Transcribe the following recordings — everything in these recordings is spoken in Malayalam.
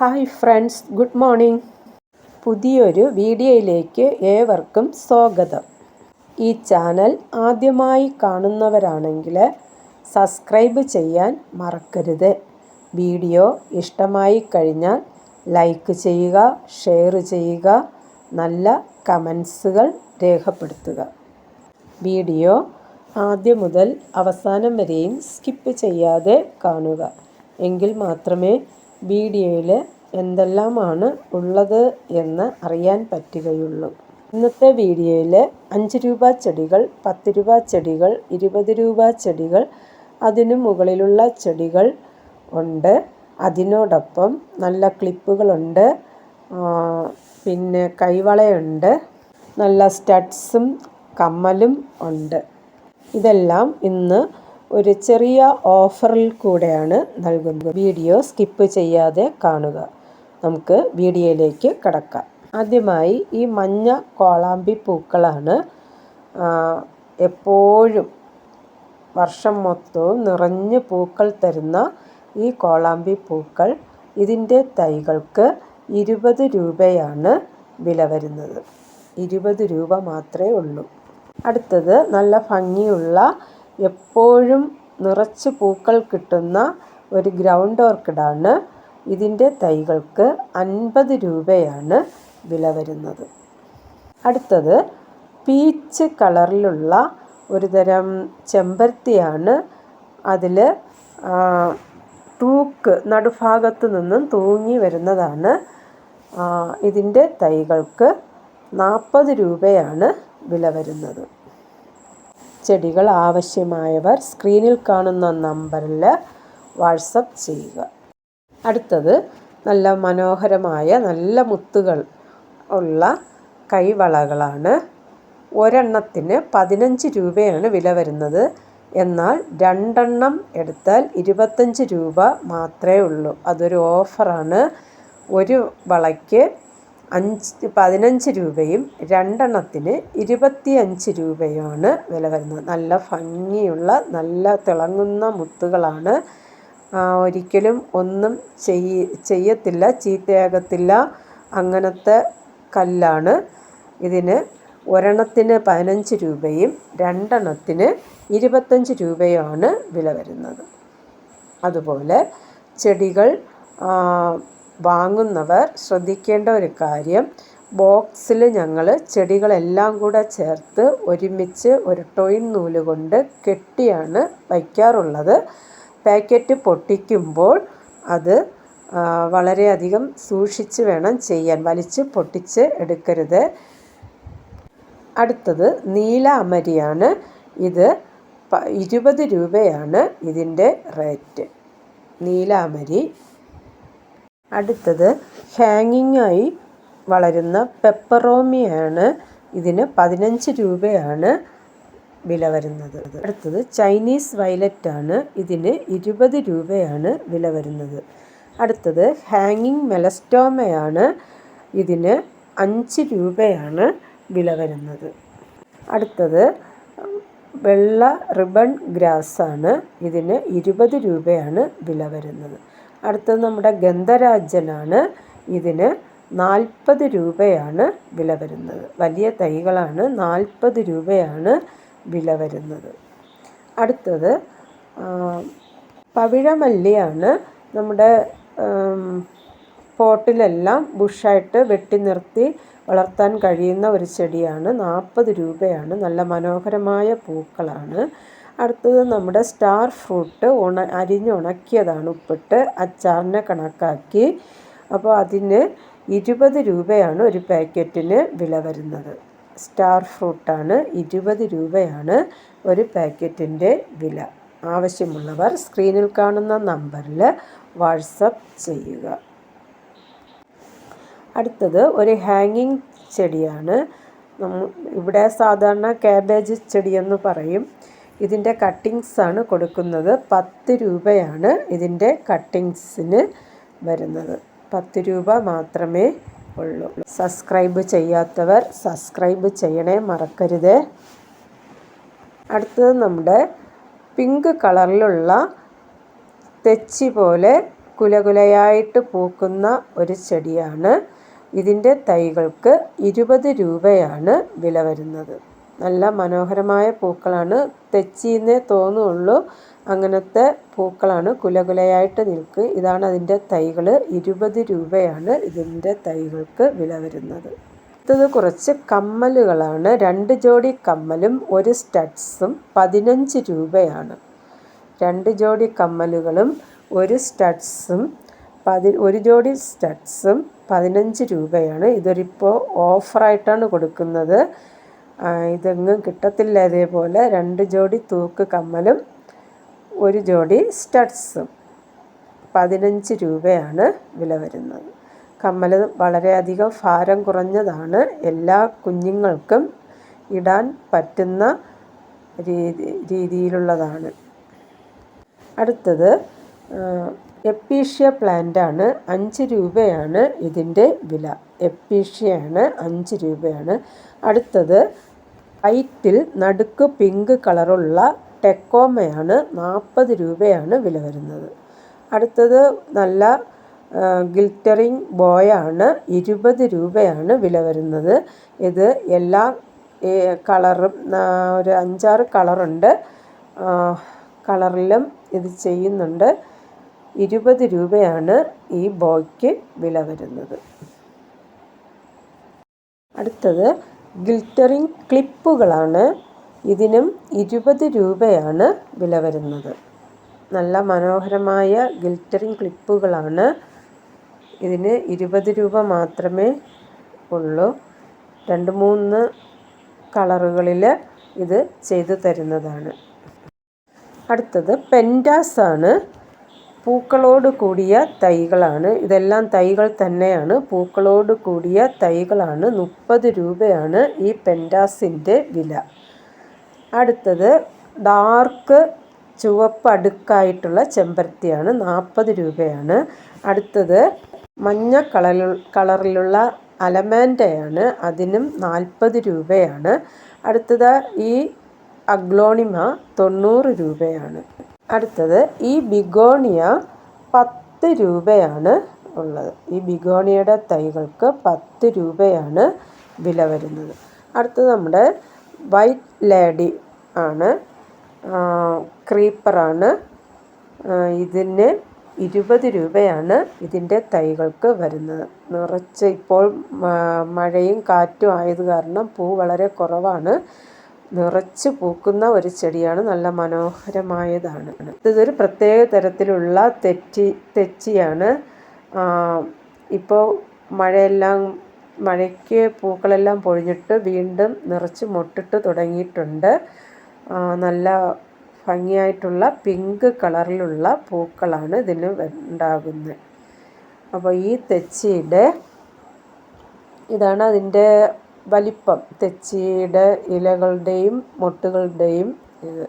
Hi friends good morning. പുതിയൊരു വീഡിയോയിലേക്ക് ഏവർക്കും സ്വാഗതം. ഈ ചാനൽ ആദ്യമായി കാണുന്നവരാണെങ്കിൽ സബ്സ്ക്രൈബ് ചെയ്യാൻ മറക്കരുത്. വീഡിയോ ഇഷ്ടമായി കഴിഞ്ഞാൽ ലൈക്ക് ചെയ്യുക ഷെയർ ചെയ്യുക നല്ല കമൻസുകൾ രേഖപ്പെടുത്തുക. വീഡിയോ ആദ്യം മുതൽ അവസാനം വരെയും സ്കിപ്പ് ചെയ്യാതെ കാണുക. എങ്കിൽ മാത്രമേ വീഡിയോയിൽ എന്തെല്ലാമാണ് ഉള്ളത് എന്ന് അറിയാൻ പറ്റുകയുള്ളൂ. ഇന്നത്തെ വീഡിയോയിൽ അഞ്ച് രൂപ ചെടികൾ പത്ത് രൂപ ചെടികൾ ഇരുപത് രൂപ ചെടികൾ അതിനു മുകളിലുള്ള ചെടികൾ ഉണ്ട്. അതിനോടൊപ്പം നല്ല ക്ലിപ്പുകളുണ്ട്. പിന്നെ കൈവളയുണ്ട്. നല്ല സ്റ്റഡ്സും കമ്മലും ഉണ്ട്. ഇതെല്ലാം ഇന്ന് ഒരു ചെറിയ ഓഫറിൽ കൂടെയാണ് നൽകുന്നത്. വീഡിയോ സ്കിപ്പ് ചെയ്യാതെ കാണുക. നമുക്ക് വീഡിയോയിലേക്ക് കടക്കാം. ആദ്യമായി ഈ മഞ്ഞ കോളാമ്പി പൂക്കളാണ് എപ്പോഴും വർഷം മൊത്തവും നിറഞ്ഞ് പൂക്കൾ തരുന്ന ഈ കോളാമ്പി പൂക്കൾ. ഇതിന്റെ തൈകൾക്ക് ഇരുപത് രൂപയാണ് വില വരുന്നത്. ഇരുപത് രൂപ മാത്രമേ ഉള്ളൂ. അടുത്തത് നല്ല ഭംഗിയുള്ള എപ്പോഴും നിറച്ച് പൂക്കൾ കിട്ടുന്ന ഒരു ഗ്രൗണ്ട് ഓർക്കിഡാണ്. ഇതിന്റെ തൈകൾക്ക് അൻപത് രൂപയാണ് വില വരുന്നത്. അടുത്തത് പീച്ച് കളറിലുള്ള ഒരു തരം ചെമ്പരത്തിയാണ്. അതിൽ തൂക്ക് നടുഭാഗത്തു നിന്നും തൂങ്ങി വരുന്നതാണ്. ഇതിന്റെ തൈകൾക്ക് നാൽപ്പത് രൂപയാണ് വില വരുന്നത്. ചെടികൾ ആവശ്യമായവർ സ്ക്രീനിൽ കാണുന്ന നമ്പറിൽ വാട്സപ്പ് ചെയ്യുക. അടുത്തത് നല്ല മനോഹരമായ നല്ല മുത്തുകൾ ഉള്ള കൈവളകളാണ്. ഒരെണ്ണത്തിന് പതിനഞ്ച് രൂപയാണ് വില വരുന്നത്. എന്നാൽ രണ്ടെണ്ണം എടുത്താൽ ഇരുപത്തഞ്ച് രൂപ മാത്രമേ ഉള്ളൂ. അതൊരു ഓഫറാണ്. ഒരു വളയ്ക്ക് അഞ്ച് പതിനഞ്ച് രൂപയും രണ്ടെണ്ണത്തിന് ഇരുപത്തിയഞ്ച് രൂപയാണ് വില വരുന്നത്. നല്ല ഭംഗിയുള്ള നല്ല തിളങ്ങുന്ന മുത്തുകളാണ്. ഒരിക്കലും ഒന്നും ചെയ്യ ചെയ്യത്തില്ല ചീത്തയാകത്തില്ല. അങ്ങനത്തെ കല്ലാണ്. ഇതിന് ഒരെണ്ണത്തിന് പതിനഞ്ച് രൂപയും രണ്ടെണ്ണത്തിന് ഇരുപത്തഞ്ച് രൂപയാണ് വില വരുന്നത്. അതുപോലെ ചെടികൾ വാങ്ങുന്നവർ ശ്രദ്ധിക്കേണ്ട ഒരു കാര്യം ബോക്സിൽ ഞങ്ങൾ ചെടികളെല്ലാം കൂടെ ചേർത്ത് ഒരുമിച്ച് ഒരു ടോയിൻ നൂൽ കൊണ്ട് കെട്ടിയാണ് വയ്ക്കാറുള്ളത്. പാക്കറ്റ് പൊട്ടിക്കുമ്പോൾ അത് വളരെയധികം സൂക്ഷിച്ച് വേണം ചെയ്യാൻ വലിച്ച് പൊട്ടിച്ച് എടുക്കരുത്. അടുത്തത് നീല അമരിയാണ്. ഇത് ഇരുപത് രൂപയാണ് ഇതിന്റെ റേറ്റ്. നീലാമരി അടുത്തത് ഹാങ്ങിങ്ങായി വളരുന്ന പെപ്പറോമിയാണ്. ഇതിന് പതിനഞ്ച് രൂപയാണ് വില വരുന്നത്. അടുത്തത് ചൈനീസ് വയലറ്റാണ്. ഇതിന് ഇരുപത് രൂപയാണ് വില വരുന്നത്. അടുത്തത് ഹാങ്ങിങ് മെലസ്റ്റോമയാണ്. ഇതിന് അഞ്ച് രൂപയാണ് വില വരുന്നത്. അടുത്തത് വെള്ള റിബൺ ഗ്രാസാണ്. ഇതിന് ഇരുപത് രൂപയാണ് വില വരുന്നത്. അടുത്തത് നമ്മുടെ ഗന്ധരാജനാണ്. ഇതിന് നാൽപ്പത് രൂപയാണ് വില വരുന്നത്. വലിയ തൈകളാണ് നാൽപ്പത് രൂപയാണ് വില വരുന്നത്. അടുത്തത് പവിഴമല്ലിയാണ് നമ്മുടെ പോട്ടിലെല്ലാം ബുഷായിട്ട് വെട്ടി നിർത്തി വളർത്താൻ കഴിയുന്ന ഒരു ചെടിയാണ്. നാൽപ്പത് രൂപയാണ്. നല്ല മനോഹരമായ പൂക്കളാണ്. അടുത്തത് നമ്മുടെ സ്റ്റാർ ഫ്രൂട്ട് ഉണ അരിഞ്ഞുണക്കിയതാണ് ഉപ്പിട്ട് അച്ചാറിനെ കണക്കാക്കി. അപ്പോൾ അതിന് ഇരുപത് രൂപയാണ് ഒരു പാക്കറ്റിന് വില വരുന്നത്. സ്റ്റാർ ഫ്രൂട്ടാണ് ഇരുപത് രൂപയാണ് ഒരു പാക്കറ്റിന്റെ വില. ആവശ്യമുള്ളവർ സ്ക്രീനിൽ കാണുന്ന നമ്പറിൽ വാട്സപ്പ് ചെയ്യുക. അടുത്തത് ഒരു ഹാങ്ങിങ് ചെടിയാണ്. ഇവിടെ സാധാരണ കാബേജ് ചെടിയെന്ന് പറയും. ഇതിന്റെ കട്ടിങ്സാണ് കൊടുക്കുന്നത്. പത്ത് രൂപയാണ് ഇതിന്റെ കട്ടിങ്സിന് വരുന്നത്. പത്ത് രൂപ മാത്രമേ ഉള്ളൂ. സബ്സ്ക്രൈബ് ചെയ്യാത്തവർ സബ്സ്ക്രൈബ് ചെയ്യണേ മറക്കരുത്. അടുത്തത് നമ്മുടെ പിങ്ക് കളറിലുള്ള തെച്ചി പോലെ കുലകുലയായിട്ട് പൂക്കുന്ന ഒരു ചെടിയാണ്. ഇതിന്റെ തൈകൾക്ക് ഇരുപത് രൂപയാണ് വില വരുന്നത്. നല്ല മനോഹരമായ പൂക്കളാണ്. തെച്ചിന്നേ തോന്നുള്ളൂ. അങ്ങനത്തെ പൂക്കളാണ് കുലകുലയായിട്ട് നിൽക്ക്. ഇതാണ് അതിന്റെ തൈകൾ. ഇരുപത് രൂപയാണ് ഇതിന്റെ തൈകൾക്ക് വില വരുന്നത്. അടുത്തത് കുറച്ച് കമ്മലുകളാണ്. രണ്ട് ജോഡി കമ്മലും ഒരു സ്റ്റഡ്സും പതിനഞ്ച് രൂപയാണ്. രണ്ട് ജോഡി കമ്മലുകളും ഒരു സ്റ്റഡ്സും പതി ഒരു ജോഡി സ്റ്റഡ്സും പതിനഞ്ച് രൂപയാണ്. ഇതൊരിപ്പോൾ ഓഫറായിട്ടാണ് കൊടുക്കുന്നത്. ഇതെങ്ങും കിട്ടത്തില്ല ഇതേപോലെ. രണ്ട് ജോഡി തൂക്ക് കമ്മലും ഒരു ജോഡി സ്റ്റഡ്സും. പതിനഞ്ച് രൂപയാണ് വില വരുന്നത്. കമ്മൽ വളരെയധികം ഭാരം കുറഞ്ഞതാണ്. എല്ലാ കുഞ്ഞുങ്ങൾക്കും ഇടാൻ പറ്റുന്ന രീതി രീതിയിലുള്ളതാണ്. അടുത്തത് എപ്പീഷ്യ പ്ലാന്റാണ്. അഞ്ച് രൂപയാണ് ഇതിന്റെ വില. എപ്പീഷ്യയാണ് അഞ്ച് രൂപയാണ്. അടുത്തത് വൈറ്റിൽ നടുക്ക് പിങ്ക് കളറുള്ള ടെക്കോമയാണ് നാൽപ്പത് രൂപയാണ് വില വരുന്നത്. അടുത്തത് നല്ല ഗിൽറ്ററിങ് ബോയാണ് ഇരുപത് രൂപയാണ് വില വരുന്നത്. ഇത് എല്ലാ കളറും ഒരു അഞ്ചാറ് കളറുണ്ട്. കളറിലും ഇത് ചെയ്യുന്നുണ്ട്. ഇരുപത് രൂപയാണ് ഈ ബോയ്ക്ക് വില വരുന്നത്. അടുത്തത് ഗിൽറ്ററിങ് ക്ലിപ്പുകളാണ്. ഇതിനും ഇരുപത് രൂപയാണ് വില വരുന്നത്. നല്ല മനോഹരമായ ഗിൽറ്ററിങ് ക്ലിപ്പുകളാണ്. ഇതിന് ഇരുപത് രൂപ മാത്രമേ ഉള്ളൂ. രണ്ട് മൂന്ന് കളറുകളിൽ ഇത് ചെയ്തു തരുന്നതാണ്. അടുത്തത് പെൻഡാസാണ് പൂക്കളോട് കൂടിയ തൈകളാണ്. ഇതെല്ലാം തൈകൾ തന്നെയാണ്. പൂക്കളോട് കൂടിയ തൈകളാണ്. മുപ്പത് രൂപയാണ് ഈ പെൻഡാസിന്റെ വില. അടുത്തത് ഡാർക്ക് ചുവപ്പ് അടുക്കായിട്ടുള്ള ചെമ്പരത്തിയാണ്. നാൽപ്പത് രൂപയാണ്. അടുത്തത് മഞ്ഞ കളറിൽ കളറിലുള്ള അലമാൻഡയാണ്. അതിനും നാൽപ്പത് രൂപയാണ്. അടുത്തത് ഈ അഗ്ലോണിമ തൊണ്ണൂറ് രൂപയാണ്. അടുത്തത് ഈ ബിഗോണിയ പത്ത് രൂപയാണ് ഉള്ളത്. ഈ ബിഗോണിയയുടെ തൈകൾക്ക് പത്ത് രൂപയാണ് വില വരുന്നത്. അടുത്തത് നമ്മുടെ വൈറ്റ് ലേഡി ആണ്. ക്രീപ്പറാണ് ഇതിന് ഇരുപത് രൂപയാണ് ഇതിന്റെ തൈകൾക്ക് വരുന്നത്. നിറച്ച് ഇപ്പോൾ മഴയും കാറ്റും ആയത് കാരണം പൂ വളരെ കുറവാണ്. നിറച്ച് പൂക്കുന്ന ഒരു ചെടിയാണ്. നല്ല മനോഹരമായതാണ്. ഇതൊരു പ്രത്യേക തരത്തിലുള്ള തെച്ചി തെച്ചിയാണ്. ഇപ്പോൾ മഴയെല്ലാം മഴയ്ക്ക് പൂക്കളെല്ലാം പൊഴിഞ്ഞിട്ട് വീണ്ടും നിറച്ച് മൊട്ടിട്ട് തുടങ്ങിയിട്ടുണ്ട്. നല്ല ഭംഗിയായിട്ടുള്ള പിങ്ക് കളറിലുള്ള പൂക്കളാണ് ഇതിന് ഉണ്ടാകുന്നത്. അപ്പോൾ ഈ തെച്ചിയുടെ ഇതാണ് അതിന്റെ വലിപ്പം തെച്ചിയുടെ ഇലകളുടെയും മൊട്ടുകളുടെയും ഇത്.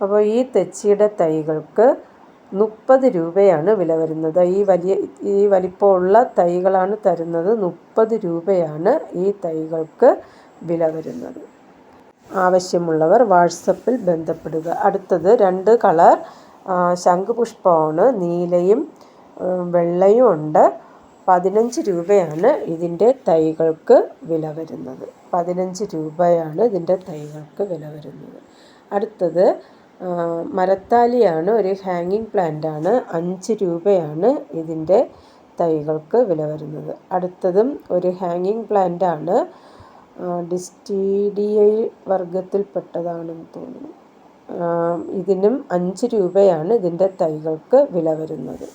അപ്പോൾ ഈ തെച്ചിയുടെ തൈകൾക്ക് മുപ്പത് രൂപയാണ് വില വരുന്നത്. ഈ വലിയ ഈ വലിപ്പമുള്ള തൈകളാണ് തരുന്നത്. മുപ്പത് രൂപയാണ് ഈ തൈകൾക്ക് വില വരുന്നത്. ആവശ്യമുള്ളവർ വാട്സപ്പിൽ ബന്ധപ്പെടുക. അടുത്തത് രണ്ട് കളർ ശംഖുപുഷ്പമാണ്. നീലയും വെള്ളയും ഉണ്ട്. പതിനഞ്ച് രൂപയാണ് ഇതിന്റെ തൈകൾക്ക് വില വരുന്നത്. പതിനഞ്ച് രൂപയാണ് ഇതിന്റെ തൈകൾക്ക് വില വരുന്നത്. അടുത്തത് മരത്താലിയാണ് ഒരു ഹാങ്ങിങ് പ്ലാന്റാണ്. അഞ്ച് രൂപയാണ് ഇതിന്റെ തൈകൾക്ക് വില വരുന്നത്. അടുത്തതും ഒരു ഹാങ്ങിങ് പ്ലാന്റാണ്. ഡിസ്റ്റീഡിയ വർഗത്തിൽപ്പെട്ടതാണെന്ന് തോന്നുന്നു. ഇതിനും അഞ്ച് രൂപയാണ് ഇതിന്റെ തൈകൾക്ക് വില വരുന്നത്.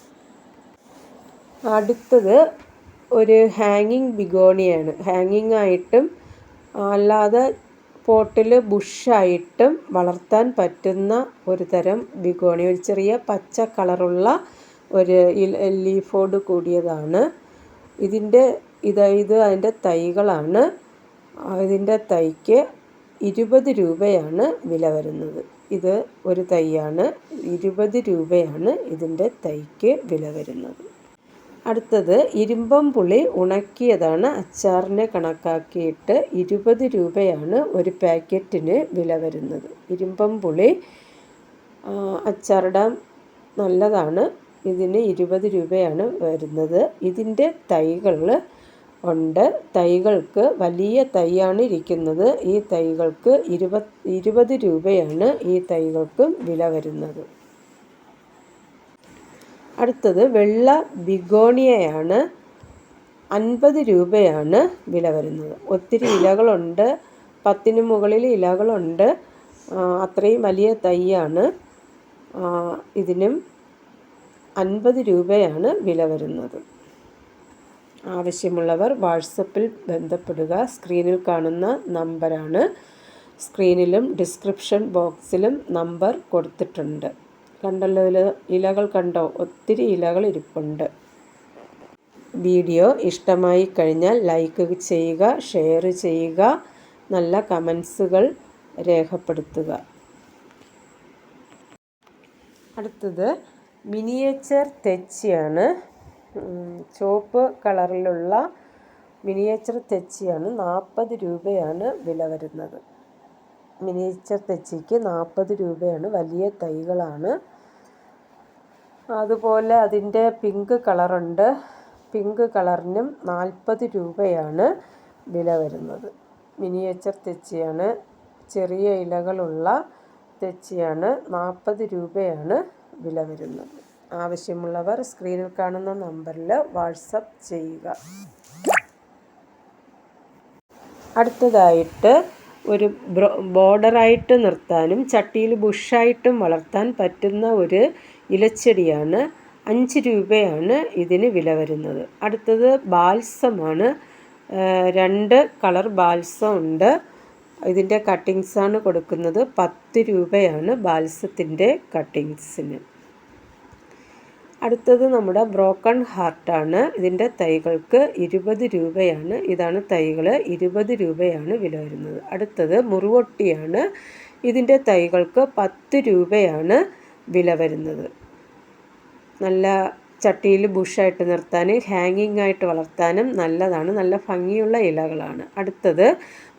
അടുത്തത് ഒരു ഹാങ്ങിങ് ബിഗോണിയാണ് ഹാങ്ങിങ് ആയിട്ടും അല്ലാതെ പോട്ടിൽ ബുഷായിട്ടും വളർത്താൻ പറ്റുന്ന ഒരു തരം ബിഗോണി. ഒരു ചെറിയ പച്ച കളറുള്ള ഒരു ലീഫോട് കൂടിയതാണ്. ഇതിന്റെ ഇത് ഇത് അതിന്റെ തൈകളാണ്. ഇതിന്റെ തൈക്ക് ഇരുപത് രൂപയാണ് വില വരുന്നത്. ഇത് ഒരു തൈയാണ്. ഇരുപത് രൂപയാണ് ഇതിന്റെ തൈക്ക് വില വരുന്നത്. അടുത്തത് ഇരുമ്പം പുളി ഉണക്കിയതാണ് അച്ചാറിനെ കണക്കാക്കിയിട്ട് ഇരുപത് രൂപയാണ് ഒരു പാക്കറ്റിന് വില വരുന്നത്. ഇരുമ്പം പുളി അച്ചാറിടാൻ നല്ലതാണ്. ഇതിന് ഇരുപത് രൂപയാണ് വരുന്നത്. ഇതിന്റെ തൈകൾ ഉണ്ട്. തൈകൾക്ക് വലിയ തൈയാണ് ഇരിക്കുന്നത്. ഈ തൈകൾക്ക് ഇരുപത് ഇരുപത് രൂപയാണ് ഈ തൈകൾക്കും വില വരുന്നത്. അടുത്തത് വെള്ള ബിഗോണിയയാണ്. അൻപത് രൂപയാണ് വില വരുന്നത്. ഒത്തിരി ഇലകളുണ്ട്. പത്തിന് മുകളിൽ ഇലകളുണ്ട്. അത്രയും വലിയ തൈയാണ്. ഇതിനും അൻപത് രൂപയാണ് വില വരുന്നത്. ആവശ്യമുള്ളവർ വാട്സപ്പിൽ ബന്ധപ്പെടുക. സ്ക്രീനിൽ കാണുന്ന നമ്പറാണ്. സ്ക്രീനിലും ഡിസ്ക്രിപ്ഷൻ ബോക്സിലും നമ്പർ കൊടുത്തിട്ടുണ്ട്. കണ്ടല്ലോ ഇലകൾ കണ്ടോ? ഒത്തിരി ഇലകൾ ഇരിപ്പുണ്ട്. വീഡിയോ ഇഷ്ടമായി കഴിഞ്ഞാൽ ലൈക്ക് ചെയ്യുക ഷെയർ ചെയ്യുക നല്ല കമൻസുകൾ രേഖപ്പെടുത്തുക. അടുത്തത് മിനിയേച്ചർ തെച്ചിയാണ്. ചുവപ്പ് കളറിലുള്ള മിനിയേച്ചർ തെച്ചിയാണ് നാൽപ്പത് രൂപയാണ് വില വരുന്നത്. മിനിയേച്ചർ തെച്ചിക്ക് നാൽപ്പത് രൂപയാണ്. വലിയ തൈകളാണ്. അതുപോലെ അതിന്റെ പിങ്ക് കളറുണ്ട്. പിങ്ക് കളറിനും നാൽപ്പത് രൂപയാണ് വില വരുന്നത്. മിനിയേച്ചർ തെച്ചിയാണ്. ചെറിയ ഇലകളുള്ള തെച്ചിയാണ്. നാൽപ്പത് രൂപയാണ് വില വരുന്നത്. ആവശ്യമുള്ളവർ സ്ക്രീനിൽ കാണുന്ന നമ്പറിൽ വാട്സപ്പ് ചെയ്യുക. അടുത്തതായിട്ട് ഒരു ബോർഡറായിട്ട് നിർത്താനും ചട്ടിയിൽ ബുഷായിട്ടും വളർത്താൻ പറ്റുന്ന ഒരു ഇലച്ചെടിയാണ്. അഞ്ച് രൂപയാണ് ഇതിന് വില വരുന്നത്. അടുത്തത് ബാൽസമാണ്. രണ്ട് കളർ ബാൽസം ഉണ്ട്. ഇതിന്റെ കട്ടിങ്സാണ് കൊടുക്കുന്നത്. പത്ത് രൂപയാണ് ബാൽസത്തിന്റെ കട്ടിങ്സിന്. അടുത്തത് നമ്മുടെ ബ്രോക്കൺ ഹാർട്ടാണ് ഇതിന്റെ തൈകൾക്ക് ഇരുപത് രൂപയാണ്. ഇതാണ് തൈകൾ ഇരുപത് രൂപയാണ് വില വരുന്നത്. അടുത്തത് മുറുവൊട്ടിയാണ്. ഇതിന്റെ തൈകൾക്ക് പത്ത് രൂപയാണ് വില വരുന്നത്. നല്ല ചട്ടിയിൽ ബുഷായിട്ട് നിർത്താൻ ഹാങ്ങിങ് ആയിട്ട് വളർത്താനും നല്ലതാണ്. നല്ല ഭംഗിയുള്ള ഇലകളാണ്. അടുത്തത്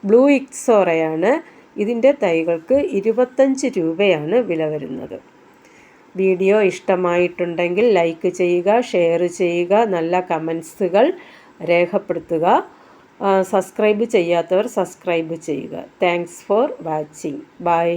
ബ്ലൂ ഇക്സോറയാണ് ഇതിന്റെ തൈകൾക്ക് ഇരുപത്തഞ്ച് രൂപയാണ് വില വരുന്നത്. വീഡിയോ ഇഷ്ടമായിട്ടുണ്ടെങ്കിൽ ലൈക്ക് ചെയ്യുക ഷെയർ ചെയ്യുക നല്ല കമൻസുകൾ രേഖപ്പെടുത്തുക. സബ്സ്ക്രൈബ് ചെയ്യാത്തവർ സബ്സ്ക്രൈബ് ചെയ്യുക. Thanks for watching. ബൈ.